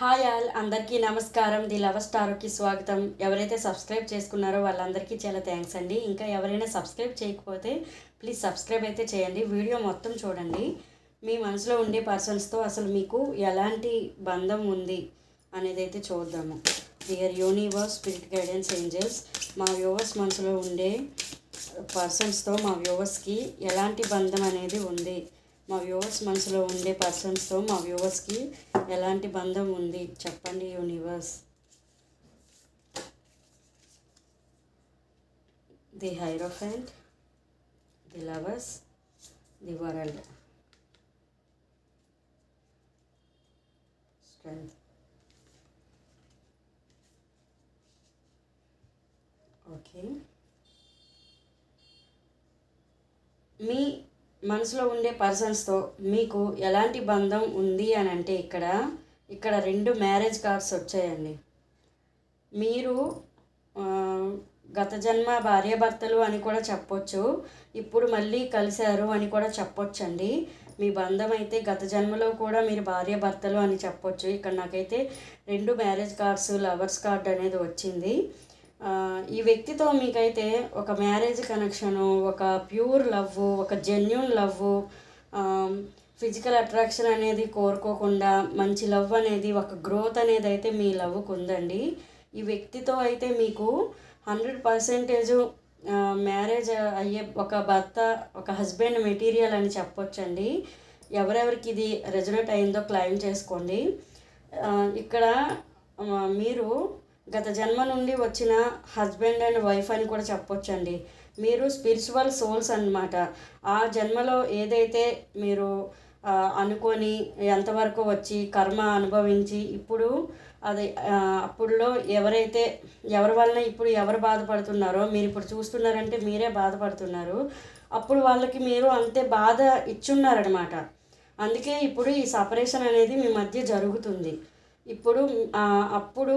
Hi all అందరికీ నమస్కారం. The love స్టార్కి స్వాగతం. ఎవరైతే సబ్స్క్రైబ్ చేసుకున్నారో వాళ్ళందరికీ చాలా థ్యాంక్స్ అండి. ఇంకా ఎవరైనా సబ్స్క్రైబ్ చేయకపోతే ప్లీజ్ సబ్స్క్రైబ్ అయితే చేయండి. వీడియో మొత్తం చూడండి. మీ మనసులో ఉండే పర్సన్స్తో అసలు మీకు ఎలాంటి బంధం ఉంది అనేది అయితే చూద్దాము. Dear universe spirit guidance angels మా వ్యూవర్స్ మనసులో ఉండే పర్సన్స్తో మా వ్యూవర్స్కి ఎలాంటి బంధం అనేది ఉంది? మా వ్యూవర్స్ మనసులో ఉండే పర్సన్స్తో మా వ్యూవర్స్కి ఎలాంటి బంధం ఉంది? చెప్పండి universe. The hierophant the lovers the world. Strength okay. మీ మనసులో ఉండే పర్సన్స్తో మీకు ఎలాంటి బంధం ఉంది అని అంటే ఇక్కడ ఇక్కడ రెండు మ్యారేజ్ కార్డ్స్ వచ్చాయండి. మీరు గత జన్మ భార్యాభర్తలు అని కూడా చెప్పొచ్చు ఇప్పుడు మళ్ళీ కలిశారు అని కూడా చెప్పొచ్చండి. మీ బంధం అయితే గత జన్మలో కూడా మీరు భార్యాభర్తలు అని చెప్పొచ్చు. ఇక్కడ నాకైతే రెండు మ్యారేజ్ కార్డ్స్ లవర్స్ కార్డ్ అనేది వచ్చింది. ఈ వ్యక్తితో మీకైతే ఒక మ్యారేజ్ కనెక్షను ఒక ప్యూర్ లవ్ ఒక జెన్యున్ లవ్ ఫిజికల్ అట్రాక్షన్ అనేది కోరుకోకుండా మంచి లవ్ అనేది ఒక గ్రోత్ అనేది అయితే మీ లవ్కు ఉందండి. ఈ వ్యక్తితో అయితే మీకు హండ్రెడ్ పర్సెంటేజ్ మ్యారేజ్ అయ్యే ఒక భర్త ఒక హస్బెండ్ మెటీరియల్ అని చెప్పొచ్చండి. ఎవరెవరికి ఇది రెజనేట్ అయిందో క్లైమ్ చేసుకోండి. ఇక్కడ మీరు గత జన్మ నుండి వచ్చిన హస్బెండ్ అండ్ వైఫ్ అని కూడా చెప్పొచ్చండి. మీరు స్పిరిచువల్ సోల్స్ అన్నమాట. ఆ జన్మలో ఏదైతే మీరు అనుకొని ఎంతవరకు వచ్చి కర్మ అనుభవించి ఇప్పుడు అది అప్పుడులో ఎవరైతే ఎవరి వలన ఇప్పుడు ఎవరు బాధపడుతున్నారో మీరు ఇప్పుడు చూస్తున్నారంటే మీరే బాధపడుతున్నారు. అప్పుడు వాళ్ళకి మీరు అంతే బాధ ఇచ్చున్నారనమాట అందుకే ఇప్పుడు ఈ సపరేషన్ అనేది మీ మధ్య జరుగుతుంది. ఇప్పుడు అప్పుడు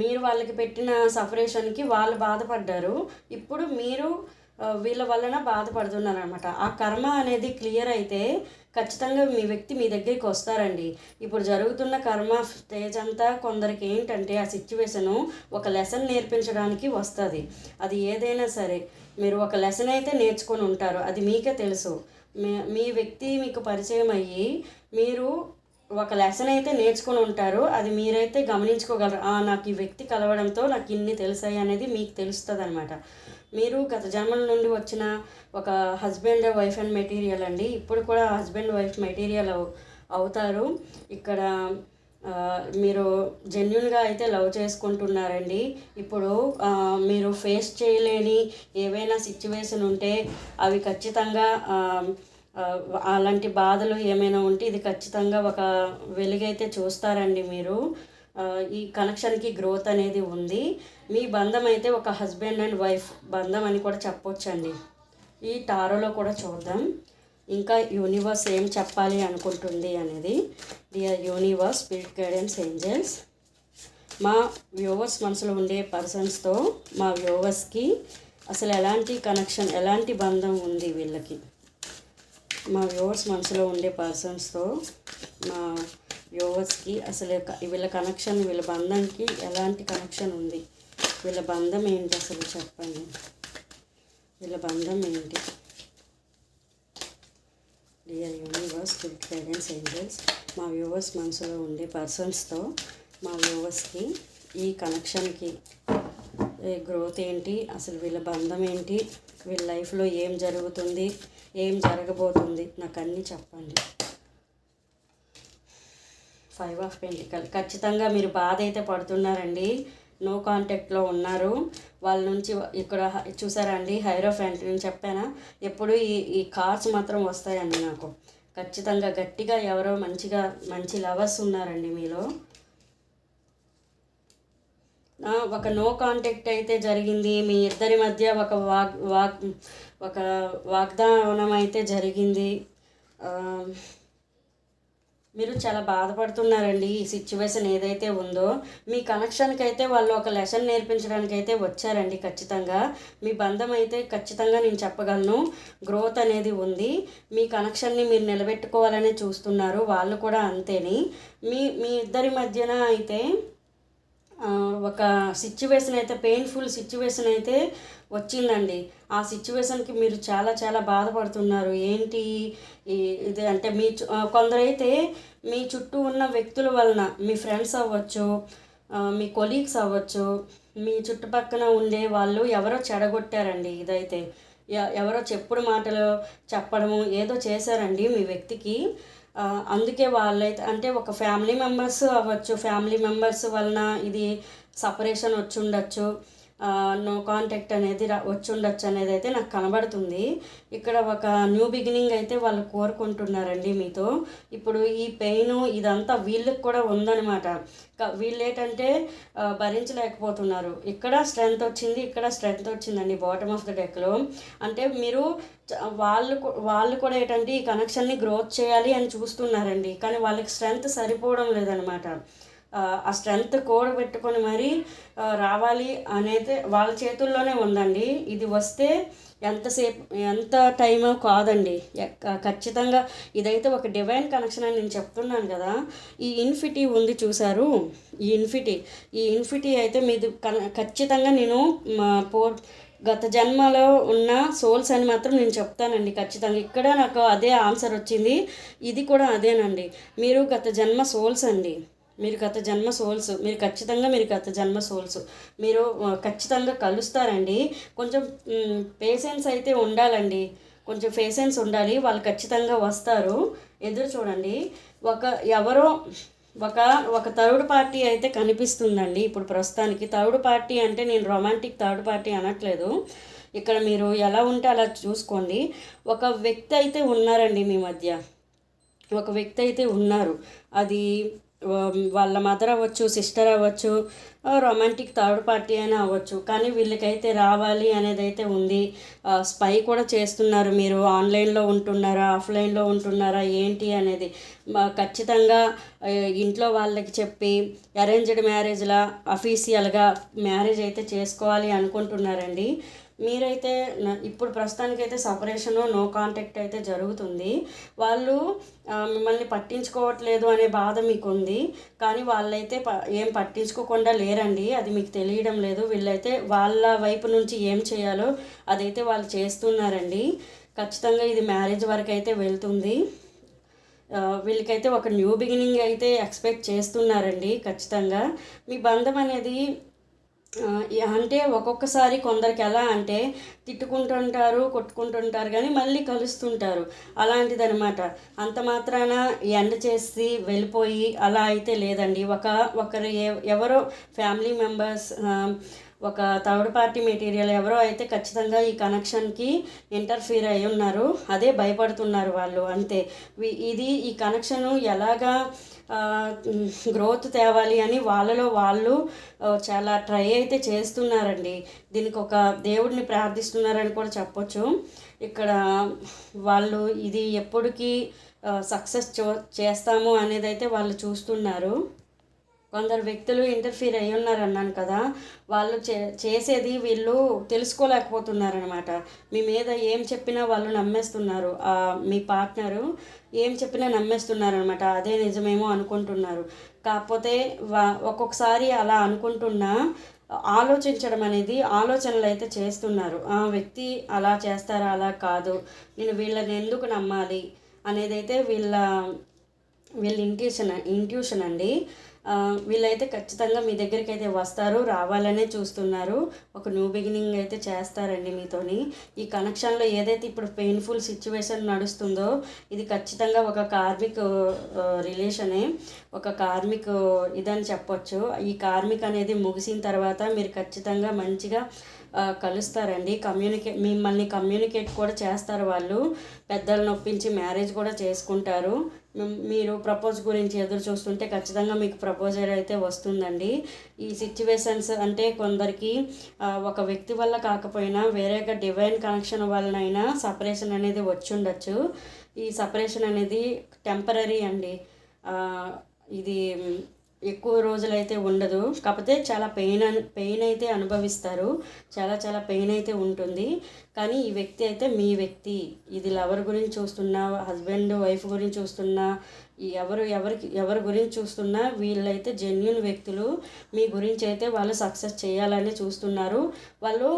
మీరు వాళ్ళకి పెట్టిన సపరేషన్కి వాళ్ళు బాధపడ్డారు. ఇప్పుడు మీరు వీళ్ళ వలన బాధపడుతున్నారు అనమాట ఆ కర్మ అనేది క్లియర్ అయితే ఖచ్చితంగా మీ వ్యక్తి మీ దగ్గరికి వస్తారండి. ఇప్పుడు జరుగుతున్న కర్మ స్టేజ్ అంతా కొందరికి ఏంటంటే ఆ సిచ్యువేషను ఒక లెసన్ నేర్పించడానికి వస్తుంది. అది ఏదైనా సరే మీరు ఒక లెసన్ అయితే నేర్చుకొని ఉంటారు. అది మీకే తెలుసు. మీ మీ వ్యక్తి మీకు పరిచయం అయ్యి మీరు ఒక లెసన్ అయితే నేర్చుకొని ఉంటారు. అది మీరైతే గమనించుకోగలరు. నాకు ఈ వ్యక్తి కలవడంతో నాకు ఇన్ని తెలిసాయి అనేది మీకు తెలుస్తుంది అనమాట మీరు గత జన్మల నుండి వచ్చిన ఒక హస్బెండ్ వైఫ్ అండ్ మెటీరియల్ అండి. ఇప్పుడు కూడా హస్బెండ్ వైఫ్ మెటీరియల్ అవు అవుతారు. ఇక్కడ మీరు జెన్యున్గా అయితే లవ్ చేసుకుంటున్నారండి. ఇప్పుడు మీరు ఫేస్ చేయలేని ఏవైనా సిచ్యువేషన్ ఉంటే అవి ఖచ్చితంగా అలాంటి బాధలు ఏమైనా ఉంటే ఇది ఖచ్చితంగా ఒక వెలుగైతే చూస్తారండి మీరు. ఈ కనెక్షన్కి గ్రోత్ అనేది ఉంది. మీ బంధం అయితే ఒక హస్బెండ్ అండ్ వైఫ్ బంధం అని కూడా చెప్పొచ్చండి. ఈ టారోలో కూడా చూద్దాం. ఇంకా యూనివర్స్ ఏం చెప్పాలి అనుకుంటుంది అనేది. Dear universe spirit guidance angels. మా వ్యూవర్స్ మనసులో ఉండే పర్సన్స్తో మా వ్యూవర్స్కి అసలు ఎలాంటి కనెక్షన్ ఎలాంటి బంధం ఉంది వీళ్ళకి? మా వ్యూవర్స్ మనసులో ఉండే పర్సన్స్తో మా వ్యూవర్స్కి అసలు వీళ్ళ కనెక్షన్ వీళ్ళ బంధంకి ఎలాంటి కనెక్షన్ ఉంది? వీళ్ళ బంధం ఏంటి అసలు చెప్పండి. వీళ్ళ బంధం ఏంటి? Dear universe good guidance angels మా వ్యూవర్స్ మనసులో ఉండే పర్సన్స్తో మా వ్యూవర్స్కి ఈ కనెక్షన్కి గ్రోత్ ఏంటి? అసలు వీళ్ళ బంధం ఏంటి? వీళ్ళ లైఫ్లో ఏం జరుగుతుంది? ఏం జరగబోతుంది? నాకు అన్నీ చెప్పండి. ఫైవ్ ఆఫ్ పెంటికల్ ఖచ్చితంగా మీరు బాధ అయితే పడుతున్నారండి నో కాంటాక్ట్లో ఉన్నారు. వాళ్ళ నుంచి ఇక్కడ చూసారా అండి హైరోఫ్యాంట్ నేను చెప్పానా? ఎప్పుడు ఈ ఈ కార్స్ మాత్రం వస్తాయండి నాకు. ఖచ్చితంగా గట్టిగా ఎవరో మంచిగా మంచి లవర్స్ ఉన్నారండి మీలో. ఒక నో కాంటాక్ట్ అయితే జరిగింది. మీ ఇద్దరి మధ్య ఒక వాగ్ వాగ్ ఒక వాగ్దానం అయితే జరిగింది. మీరు చాలా బాధపడుతున్నారండి ఈ సిచ్యువేషన్ ఏదైతే ఉందో. మీ కనెక్షన్కి అయితే వాళ్ళు ఒక లెసన్ నేర్పించడానికి అయితే వచ్చారండి ఖచ్చితంగా. మీ బంధం అయితే ఖచ్చితంగా నేను చెప్పగలను. గ్రోత్ అనేది ఉంది. మీ కనెక్షన్ని మీరు నిలబెట్టుకోవాలని చూస్తున్నారు. వాళ్ళు కూడా అంతేని. మీ మీ ఇద్దరి మధ్యన అయితే ఒక సిచ్యువేషన్ అయితే పెయిన్ఫుల్ సిచ్యువేషన్ అయితే వచ్చిందండి. ఆ సిచ్యువేషన్కి మీరు చాలా చాలా బాధపడుతున్నారు. ఏంటి ఈ- ఇది అంటే మీ చు- కొందరైతే మీ చుట్టూ ఉన్న వ్యక్తుల వలన మీ ఫ్రెండ్స్ అవ్వచ్చు మీ కొలీగ్స్ అవ్వచ్చు మీ చుట్టుపక్కన ఉండే వాళ్ళు ఎవరో చెడగొట్టారండి ఇదైతే. ఎ- ఎవరో చెప్పుడు మాటలు చెప్పడము ఏదో చేశారండి మీ వ్యక్తికి. అందుకే వాళ్ళైతే అంటే ఒక ఫ్యామిలీ మెంబర్స్ అవ్వచ్చు ఫ్యామిలీ మెంబర్స్ వలన ఇది సపరేషన్ వచ్చి ఉండొచ్చు. నో కాంటాక్ట్ అనేది రా అనేది అయితే నాకు కనబడుతుంది. ఇక్కడ ఒక న్యూ బిగినింగ్ అయితే వాళ్ళు కోరుకుంటున్నారండి మీతో. ఇప్పుడు ఈ పెయిన్ ఇదంతా వీళ్ళకి కూడా ఉందన్నమాట. వీళ్ళు ఏంటంటే భరించలేకపోతున్నారు. ఇక్కడ స్ట్రెంగ్త్ వచ్చింది ఇక్కడ స్ట్రెంగ్త్ వచ్చిందండి బాటమ్ ఆఫ్ ద డెక్లో అంటే మీరు వాళ్ళు వాళ్ళు కూడా ఏంటంటే ఈ కనెక్షన్ని గ్రోత్ చేయాలి అని చూస్తున్నారండి. కానీ వాళ్ళకి స్ట్రెంగ్త్ సరిపోవడం లేదనమాట ఆ, స్ట్రెంగ్త్ కూడబెట్టుకొని మరి రావాలి అనేది వాళ్ళ చేతుల్లోనే ఉందండి. ఇది వస్తే ఎంతసేపు ఎంత టైం కాదండి. ఖచ్చితంగా ఇదైతే ఒక డివైన్ కనెక్షన్ అని నేను చెప్తున్నాను కదా. ఈ ఇన్ఫిటీ ఉంది చూసారు ఈ ఇన్ఫిటీ ఈ ఇన్ఫిటీ అయితే మీది ఖచ్చితంగా నేను పో గత జన్మలో ఉన్న సోల్స్ అని మాత్రం నేను చెప్తానండి ఖచ్చితంగా. ఇక్కడ నాకు అదే ఆన్సర్ వచ్చింది. ఇది కూడా అదేనండి. మీరు గత జన్మ సోల్స్ అండి. మీరు గత జన్మ సోల్స్ మీరు ఖచ్చితంగా మీరు గత జన్మ సోల్స్. మీరు ఖచ్చితంగా కలుస్తారండి. కొంచెం పేషెన్స్ అయితే ఉండాలండి. కొంచెం పేషెన్స్ ఉండాలి. వాళ్ళు ఖచ్చితంగా వస్తారు. ఎదురు చూడండి. ఒక ఎవరో ఒక ఒక థర్డ్ పార్టీ అయితే కనిపిస్తుందండి ఇప్పుడు ప్రస్తుతానికి. థర్డ్ పార్టీ అంటే నేను రొమాంటిక్ థర్డ్ పార్టీ అనట్లేదు. ఇక్కడ మీరు ఎలా ఉంటే అలా చూసుకోండి. ఒక వ్యక్తి అయితే ఉన్నారండి మీ మధ్య. ఒక వ్యక్తి అయితే ఉన్నారు. అది వాళ్ళ మదర్ అవ్వచ్చు సిస్టర్ అవ్వచ్చు రొమాంటిక్ థర్డ్ పార్టీ అయినా అవ్వచ్చు. కానీ వీళ్ళకైతే రావాలి అనేది అయితే ఉంది స్పై కూడా చేస్తున్నారు మీరు. ఆన్లైన్లో ఉంటున్నారా ఆఫ్లైన్లో ఉంటున్నారా ఏంటి అనేది. మా ఖచ్చితంగా ఇంట్లో వాళ్ళకి చెప్పి అరేంజ్డ్ మ్యారేజ్లా అఫీషియల్గా మ్యారేజ్ అయితే చేసుకోవాలి అనుకుంటున్నారండి. మీరైతే ఇప్పుడు ప్రస్తుతానికైతే సపరేషను నో కాంటాక్ట్ అయితే జరుగుతుంది. వాళ్ళు మిమ్మల్ని పట్టించుకోవట్లేదు అనే బాధ మీకు ఉంది కానీ వాళ్ళైతే ప ఏం పట్టించుకోకుండా లేరండి. అది మీకు తెలియడం లేదు. వీళ్ళైతే వాళ్ళ వైపు నుంచి ఏం చేయాలో అదైతే వాళ్ళు చేస్తున్నారండి. ఖచ్చితంగా ఇది మ్యారేజ్ వరకు అయితే వెళ్తుంది. వీళ్ళకైతే ఒక న్యూ బిగినింగ్ అయితే ఎక్స్పెక్ట్ చేస్తున్నారండి ఖచ్చితంగా. మీ బంధం అనేది అంటే ఒక్కొక్కసారి కొందరికి ఎలా అంటే తిట్టుకుంటుంటారు కొట్టుకుంటుంటారు కానీ మళ్ళీ కలుస్తుంటారు. అలాంటిదనమాట అంత మాత్రాన ఎండ చేసి వెళ్ళిపోయి అలా అయితే లేదండి. ఒక ఒకరు ఎవరో ఫ్యామిలీ మెంబర్స్ ఒక థర్డ్ పార్టీ మెటీరియల్ ఎవరో అయితే ఖచ్చితంగా ఈ కనెక్షన్కి ఇంటర్ఫీర్ అయి ఉన్నారు. అదే భయపడుతున్నారు వాళ్ళు. అంతే. ఇది ఈ కనెక్షన్ ఎలాగా గ్రోత్ తేవాలి అని వాళ్ళలో వాళ్ళు చాలా ట్రై అయితే చేస్తున్నారండి. దీనికి ఒక దేవుడిని ప్రార్థిస్తున్నారని కూడా చెప్పొచ్చు. ఇక్కడ వాళ్ళు ఇది ఎప్పటికీ సక్సెస్ చేస్తాము అనేది అయితే వాళ్ళు చూస్తున్నారు. కొందరు వ్యక్తులు ఇంటర్ఫీర్ అయి ఉన్నారు అన్నాను కదా. వాళ్ళు చే చేసేది వీళ్ళు తెలుసుకోలేకపోతున్నారనమాట మీ మీద ఏం చెప్పినా వాళ్ళు నమ్మేస్తున్నారు. మీ పార్ట్నరు ఏం చెప్పినా నమ్మేస్తున్నారనమాట అదే నిజమేమో అనుకుంటున్నారు. కాకపోతే వా ఒక్కొక్కసారి అలా అనుకుంటున్నా ఆలోచించడం అనేది ఆలోచనలు అయితే చేస్తున్నారు. ఆ వ్యక్తి అలా చేస్తారా అలా కాదు. నేను వీళ్ళని ఎందుకు నమ్మాలి? అనేది అయితే వీళ్ళ వీళ్ళ ఇంట్యూషన్ ఇంట్యూషన్ అండి. వీళ్ళైతే ఖచ్చితంగా మీ దగ్గరికి అయితే వస్తారు రావాలనే చూస్తున్నారు. ఒక న్యూ బిగినింగ్ అయితే చేస్తారండి మీతోని. ఈ కనెక్షన్లో ఏదైతే ఇప్పుడు పెయిన్ఫుల్ సిచ్యువేషన్ నడుస్తుందో ఇది ఖచ్చితంగా ఒక కార్మిక్ రిలేషనే ఒక కార్మిక్ ఇదని చెప్పొచ్చు. ఈ కార్మిక్ అనేది ముగిసిన తర్వాత మీరు ఖచ్చితంగా మంచిగా కలుస్తారండి. కమ్యూనికేట్ మిమ్మల్ని కమ్యూనికేట్ కూడా చేస్తారు వాళ్ళు. పెద్దలను ఒప్పించి మ్యారేజ్ కూడా చేసుకుంటారు. మీరు ప్రపోజ్ గురించి ఎదురు చూస్తుంటే ఖచ్చితంగా మీకు ప్రపోజల్ అయితే వస్తుందండి. ఈ సిచ్యువేషన్స్ అంటే కొందరికి ఒక వ్యక్తి వల్ల కాకపోయినా వేరేగా డివైన్ కనెక్షన్ వలనైనా సపరేషన్ అనేది వచ్చి ఉండొచ్చు ఈ సపరేషన్ అనేది టెంపరీ అండి. ఇది ఎక్కువ రోజులైతే ఉండదు. కాకపోతే చాలా పెయిన్ పెయిన్ అయితే అనుభవిస్తారు. చాలా చాలా పెయిన్ అయితే ఉంటుంది. కానీ ఈ వ్యక్తి అయితే మీ వ్యక్తి. ఇది లవర్ గురించి చూస్తున్నా హస్బెండ్ వైఫ్ గురించి చూస్తున్నా ఎవరు ఎవరికి ఎవరి గురించి చూస్తున్నా వీళ్ళైతే జెన్యున్ వ్యక్తులు. మీ గురించి అయితే వాళ్ళు సక్సెస్ చేయాలని చూస్తున్నారు. వాళ్ళు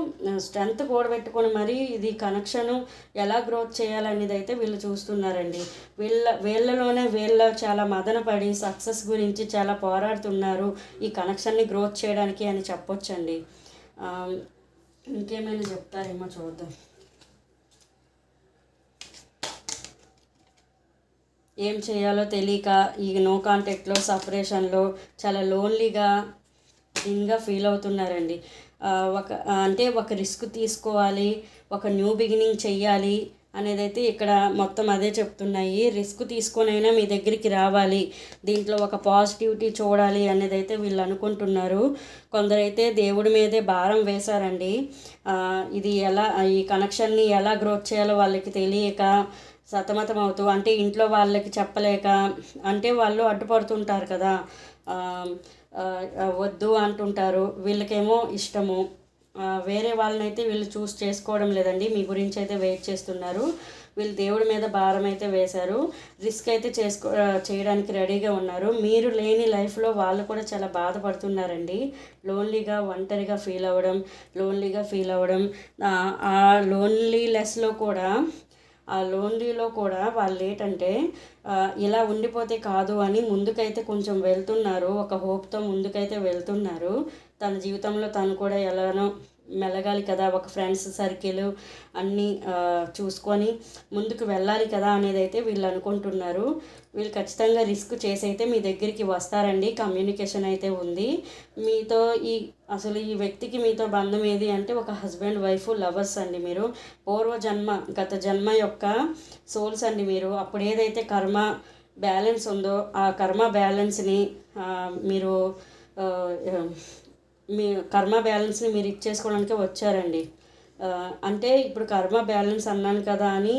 స్ట్రెంత్ కూడబెట్టుకొని మరి ఇది కనెక్షన్ ఎలా గ్రోత్ చేయాలనేది అయితే వీళ్ళు చూస్తున్నారండి. వీళ్ళ వీళ్ళలోనే వీళ్ళ చాలా మదన పడి సక్సెస్ గురించి చాలా పోరాడుతున్నారు ఈ కనెక్షన్ని గ్రోత్ చేయడానికి అని చెప్పొచ్చండి. ఇంకేమైనా చెప్తారేమో చూద్దాం. ఏం చేయాలో తెలియక ఈ నో కాంటాక్ట్లో సపరేషన్లో చాలా లోన్లీగా దీనిగా ఫీల్ అవుతున్నారండి. ఒక అంటే ఒక రిస్క్ తీసుకోవాలి ఒక న్యూ బిగినింగ్ చెయ్యాలి అనేది అయితే ఇక్కడ మొత్తం అదే చెప్తున్నాయి. రిస్క్ తీసుకొనైనా మీ దగ్గరికి రావాలి దీంట్లో ఒక పాజిటివిటీ చూడాలి అనేది అయితే వీళ్ళు అనుకుంటున్నారు. కొందరైతే దేవుడి మీదే భారం వేశారండి. ఇది ఎలా ఈ కనెక్షన్ని ఎలా గ్రోత్ చేయాలో వాళ్ళకి తెలియక సతమతం అవుతూ అంటే ఇంట్లో వాళ్ళకి చెప్పలేక అంటే వాళ్ళు అడ్డుపడుతుంటారు కదా. వద్దు అంటుంటారు. వీళ్ళకేమో ఇష్టము. వేరే వాళ్ళనైతే వీళ్ళు చూస్ చేసుకోవడం లేదండి. మీ గురించి అయితే వెయిట్ చేస్తున్నారు. వీళ్ళు దేవుడి మీద భారం అయితే వేశారు. రిస్క్ అయితే చేసుకో చేయడానికి రెడీగా ఉన్నారు. మీరు లేని లైఫ్లో వాళ్ళు కూడా చాలా బాధపడుతున్నారండి. లోన్లీగా ఒంటరిగా ఫీల్ అవ్వడం లోన్లీగా ఫీల్ అవ్వడం ఆ, లోన్లీనెస్లో కూడా ఆ లోన్లీలో కూడా వాళ్ళు ఏంటంటే ఇలా ఉండిపోతే కాదు అని ముందుకైతే కొంచెం వెళ్తున్నారు ఒక హోప్తో ముందుకైతే వెళ్తున్నారు. తన జీవితంలో తను కూడా ఎలానో మెలగాలి కదా ఒక ఫ్రెండ్స్ సర్కిల్ అన్నీ చూసుకొని ముందుకు వెళ్ళాలి కదా అనేది అయితే వీళ్ళు అనుకుంటున్నారు. వీళ్ళు ఖచ్చితంగా రిస్క్ చేసి అయితే మీ దగ్గరికి వస్తారండి. కమ్యూనికేషన్ అయితే ఉంది. మీతో ఈ అసలు ఈ వ్యక్తికి మీతో బంధం ఏది అంటే ఒక హస్బెండ్ వైఫ్ లవర్స్ అండి మీరు. పూర్వ జన్మ గత జన్మ యొక్క సోల్స్ అండి మీరు. అప్పుడు ఏదైతే కర్మ బ్యాలెన్స్ ఉందో ఆ కర్మ బ్యాలెన్స్ని మీరు మీ కర్మ బ్యాలెన్స్ని మీరు ఇచ్చేసుకోవడానికి వచ్చారండి. అంటే ఇప్పుడు కర్మ బ్యాలెన్స్ అన్నాను కదా అని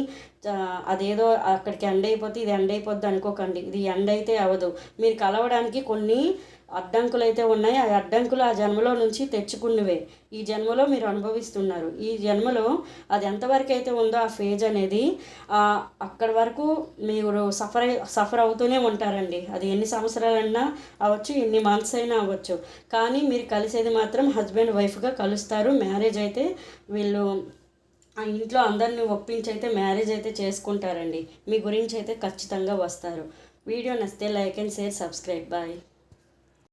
అదేదో అక్కడికి ఎండ్ అయిపోతే ఇది ఎండ్ అయిపోద్ది అనుకోకండి. ఇది ఎండ్ అయితే అవ్వదు. మీరు కలవడానికి కొన్ని అడ్డంకులు అయితే ఉన్నాయి. ఆ అడ్డంకులు ఆ జన్మలో నుంచి తెచ్చుకున్నవే. ఈ జన్మలో మీరు అనుభవిస్తున్నారు. ఈ జన్మలో అది ఎంతవరకు అయితే ఉందో ఆ ఫేజ్ అనేది అక్కడి వరకు మీరు సఫర్ సఫర్ అవుతూనే ఉంటారండి. అది ఎన్ని సంవత్సరాలైనా అవ్వచ్చు ఎన్ని మంత్స్ అయినా అవ్వచ్చు. కానీ మీరు కలిసేది మాత్రం హస్బెండ్ వైఫ్గా కలుస్తారు. మ్యారేజ్ అయితే వీళ్ళు ఆ ఇంట్లో అందరిని ఒప్పించి అయితే మ్యారేజ్ అయితే చేసుకుంటారండి. మీ గురించి అయితే ఖచ్చితంగా వస్తారు. వీడియో నచ్చితే like and share subscribe bye